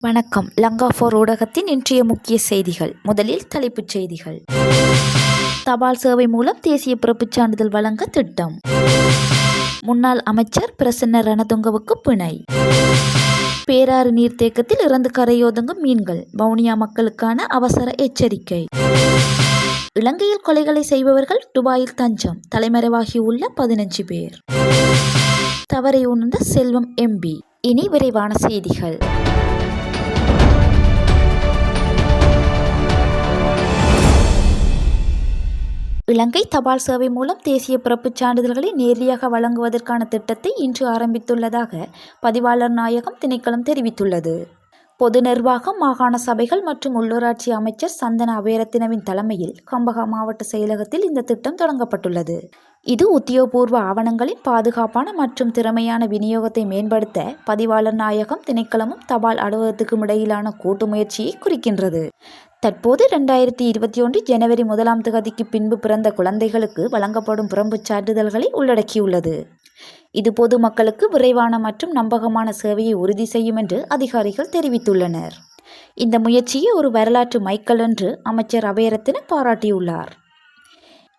வணக்கம். லங்கா ஃபோர் ஊடகத்தின் இன்றைய முக்கிய செய்திகள். முதலில் தலைப்புச் செய்திகள். தபால் சேவை மூலம் தேசிய பிறப்புச் சான்றிதழ் வழங்க திட்டம். முன்னாள் அமைச்சர் பிரசன்ன ரணதுங்கவுக்கு பிணை. பேராறு நீர்த்தேக்கத்தில் இறந்து கரையோதுங்கும் மீன்கள். வவுனியா மக்களுக்கான அவசர எச்சரிக்கை. இலங்கையில் கொலைகளை செய்பவர்கள் துபாயில் தஞ்சம். தலைமறைவாகியுள்ள பதினஞ்சு பேர். தவறை உணர்ந்த செல்வம் எம்பி. இனி விரைவான செய்திகள். இலங்கை தபால் சேவை மூலம் தேசிய பிறப்புச் சான்றிதழ்களை நேரடியாக வழங்குவதற்கான திட்டத்தை இன்று ஆரம்பித்துள்ளதாக பதிவாளர் நாயகம் திணைக்களம் தெரிவித்துள்ளது. பொது நிர்வாகம் மாகாண சபைகள் மற்றும் உள்ளூராட்சி அமைச்சர் சந்தன அபேரத்தினவின் தலைமையில் கம்பகா மாவட்ட செயலகத்தில் இந்த திட்டம் தொடங்கப்பட்டுள்ளது. இது உத்தியோகபூர்வ ஆவணங்களின் பாதுகாப்பான மற்றும் திறமையான விநியோகத்தை மேம்படுத்த பதிவாளர் நாயகம் திணைக்களமும் தபால் அலுவலகத்துக்கும் இடையிலான கூட்டு முயற்சியை குறிக்கின்றது. தற்போது ரெண்டாயிரத்தி இருபத்தி ஒன்று ஜனவரி முதலாம் தேதிக்கு பின்பு பிறந்த குழந்தைகளுக்கு வழங்கப்படும் பிறப்புச் சான்றிதழ்களை உள்ளடக்கியுள்ளது. இது பொதுமக்களுக்கு விரைவான மற்றும் நம்பகமான சேவையை உறுதி செய்யும் என்று அதிகாரிகள் தெரிவித்துள்ளனர். இந்த முயற்சியை ஒரு வரலாற்று மைக்கல் என்று அமைச்சர் அபயரத்தின பாராட்டியுள்ளார்.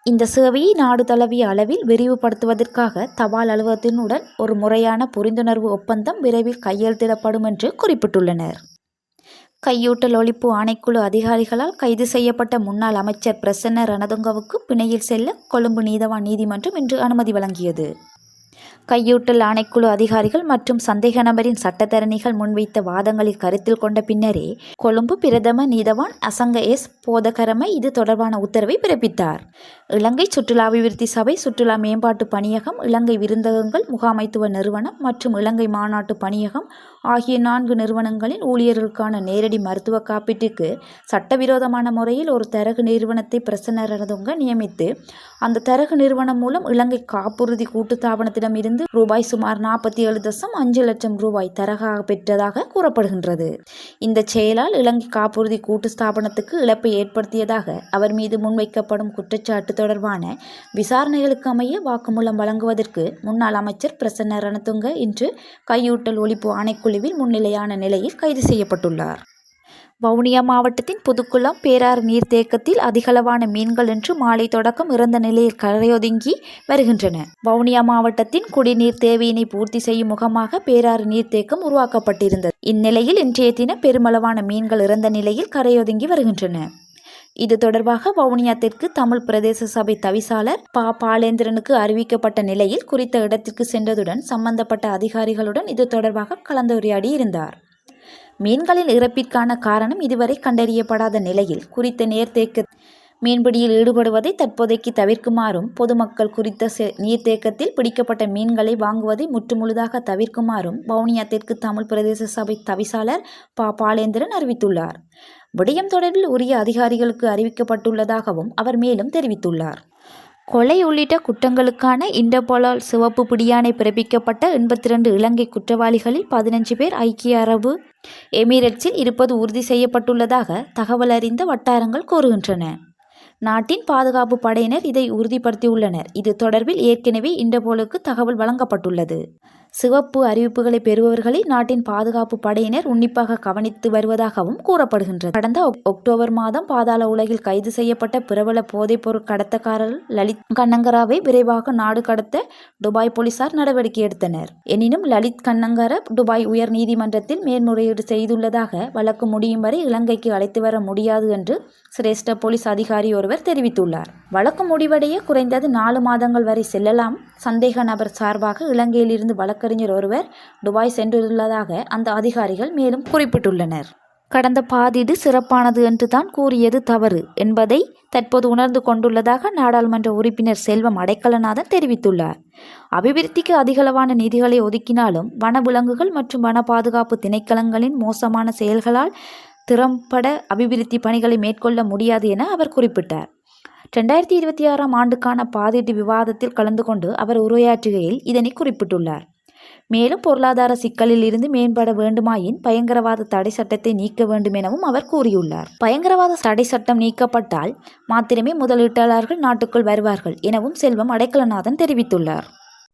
இந்த சேவையை நாடு தழுவிய அளவில் விரிவுபடுத்துவதற்காக தபால் அலுவலகத்தினுடன் ஒரு முறையான புரிந்துணர்வு ஒப்பந்தம் விரைவில் கையெழுத்திடப்படும் என்று குறிப்பிட்டுள்ளனர். கையூட்டல் ஒழிப்பு ஆணைக்குழு அதிகாரிகளால் கைது செய்யப்பட்ட முன்னாள் அமைச்சர் பிரசன்ன ரணதுங்கவுக்கு பிணையில் செல்ல கொழும்பு நீதவான் நீதிமன்றம் இன்று அனுமதி வழங்கியது. கையூட்டல் ஆணைக்குழு அதிகாரிகள் மற்றும் சந்தேக நபரின் சட்டத்தரணிகள் முன்வைத்த வாதங்களை கருத்தில் கொண்ட பின்னரே கொழும்பு பிரதம நீதவான் அசங்க எஸ் போதகரம இது தொடர்பான உத்தரவை பிறப்பித்தார். இலங்கை சுற்றுலா அபிவிருத்தி சபை சுற்றுலா மேம்பாட்டு பணியகம் இலங்கை விருந்தகங்கள் முகாமைத்துவ நிறுவனம் மற்றும் இலங்கை மாநாட்டு பணியகம் ஆகிய நான்கு நிறுவனங்களின் ஊழியர்களுக்கான நேரடி மருத்துவ காப்பீட்டுக்கு சட்டவிரோதமான முறையில் ஒரு தரகு நிறுவனத்தை பிரசன்னரதுங்க நியமித்து அந்த தரகு நிறுவனம் மூலம் இலங்கை காப்புறுதி கூட்டுத்தாபனத்திடம் இருந்து ரூபாய் சுமார் நாற்பத்தி ஏழு தசம் அஞ்சு லட்சம் ரூபாய் தரகாக பெற்றதாக கூறப்படுகின்றது. இந்த செயலால் இலங்கை காப்புறுதி கூட்டு ஸ்தாபனத்துக்கு இழப்பை ஏற்படுத்தியதாக அவர் மீது முன்வைக்கப்படும் குற்றச்சாட்டு தொடர்பான விசாரணைகளுக்கு அமைய வாக்குமூலம் வழங்குவதற்கு முன்னாள் அமைச்சர் பிரசன்ன ரணதுங்க இன்று கையூட்டல் ஒழிப்பு ஆணைக்குழுவில் முன்னிலையான நிலையில் கைது செய்யப்பட்டுள்ளார். வவுனியா மாவட்டத்தின் புதுக்குளம் பேராறு நீர்த்தேக்கத்தில் அதிகளவான மீன்கள் இன்று மாலை தொடக்கம் இறந்த நிலையில் கரையொதுங்கி வருகின்றன. வவுனியா மாவட்டத்தின் குடிநீர் தேவையினை பூர்த்தி செய்யும் முகமாக பேராறு நீர்த்தேக்கம் உருவாக்கப்பட்டிருந்தது. இந்நிலையில் இன்றைய தினம் பெருமளவான மீன்கள் இறந்த நிலையில் கரையொதுங்கி வருகின்றன. இது தொடர்பாக வவுனியா தெற்கு தமிழ் பிரதேச சபை தவிசாளர் பா. பாலேந்திரனுக்கு அறிவிக்கப்பட்ட நிலையில் குறித்த இடத்திற்கு சென்றதுடன் சம்பந்தப்பட்ட அதிகாரிகளுடன் இது தொடர்பாக கலந்துரையாடி இருந்தார் மீன்களின் இறப்பிற்கான காரணம் இதுவரை கண்டறியப்படாத நிலையில் குறித்த நீர்த்தேக்க மீன்பிடியில் ஈடுபடுவதை தற்போதைக்கு தவிர்க்குமாறும் பொதுமக்கள் குறித்த நீர்த்தேக்கத்தில் பிடிக்கப்பட்ட மீன்களை வாங்குவதை முற்றுமுழுதாக தவிர்க்குமாறும் வவுனியா தெற்கு தமிழ் பிரதேச சபை தவிசாளர் பா பாலேந்திரன் அறிவித்துள்ளார். விடயம் தொடர்பில் உரிய அதிகாரிகளுக்கு அறிவிக்கப்பட்டுள்ளதாகவும் அவர் மேலும் தெரிவித்துள்ளார். கொலை உள்ளிட்ட குற்றங்களுக்கான இண்டபோலால் சிவப்பு பிடியாணை பிறப்பிக்கப்பட்ட எண்பத்தி ரெண்டு இலங்கை குற்றவாளிகளில் பதினஞ்சு பேர் ஐக்கிய அரபு எமிரேட்ஸில் இருப்பது உறுதி செய்யப்பட்டுள்ளதாக தகவல் அறிந்த வட்டாரங்கள் கூறுகின்றன. நாட்டின் பாதுகாப்பு படையினர் இதை உறுதிப்படுத்தியுள்ளனர். இது தொடர்பில் ஏற்கனவே இண்டபோலுக்கு தகவல் வழங்கப்பட்டுள்ளது. சிவப்பு அறிவிப்புகளை பெறுபவர்களை நாட்டின் பாதுகாப்பு படையினர் உன்னிப்பாக கவனித்து வருவதாகவும் கூறப்படுகின்றது. கடந்த அக்டோபர் மாதம் பாதாள உலகில் கைது செய்யப்பட்ட பிரபல போதைப்பொருள் கடத்தக்காரர் லலித் கண்ணங்கராவை விரைவாக நாடு கடத்த துபாய் போலீசார் நடவடிக்கை எடுத்தனர். எனினும் லலித் கண்ணங்கர துபாய் உயர் நீதிமன்றத்தில் மேல்முறையீடு செய்துள்ளதாக வழக்கு முடியும் வரை இலங்கைக்கு அழைத்து வர முடியாது என்று சிரேஷ்ட போலீஸ் அதிகாரி ஒருவர் தெரிவித்துள்ளார். வழக்கு முடிவடைய குறைந்தது நாலு மாதங்கள் வரை செல்லலாம். சந்தேக நபர் சார்பாக இலங்கையிலிருந்து வழக்கறிஞர் ஒருவர் துபாய் சென்றுள்ளதாக அந்த அதிகாரிகள் மேலும் குறிப்பிட்டுள்ளனர். கடந்த பாதிடு சிறப்பானது என்று தான் கூறியது தவறு என்பதை தற்போது உணர்ந்து கொண்டுள்ளதாக நாடாளுமன்ற உறுப்பினர் செல்வம் அடைக்கலநாதன் தெரிவித்துள்ளார். அபிவிருத்திக்கு அதிகளவான நிதிகளை ஒதுக்கினாலும் வனவிலங்குகள் மற்றும் வன பாதுகாப்பு திணைக்களங்களின் மோசமான செயல்களால் திறம்பட அபிவிருத்தி பணிகளை மேற்கொள்ள முடியாது என அவர் குறிப்பிட்டார். ரெண்டாயிரத்தி இருபத்தி ஆறாம் ஆண்டுக்கான பாதீட்டு விவாதத்தில் கலந்து கொண்டு அவர் உரையாற்றுகையில் இதனை குறிப்பிட்டுள்ளார். மேலும் பொருளாதார சிக்கலில் இருந்து மேம்பட வேண்டுமாயின் பயங்கரவாத தடை சட்டத்தை நீக்க வேண்டும் எனவும் அவர் கூறியுள்ளார். பயங்கரவாத தடை சட்டம் நீக்கப்பட்டால் மாத்திரமே முதலீட்டாளர்கள் நாட்டுக்குள் வருவார்கள் எனவும் செல்வம் அடைக்கலநாதன் தெரிவித்துள்ளார்.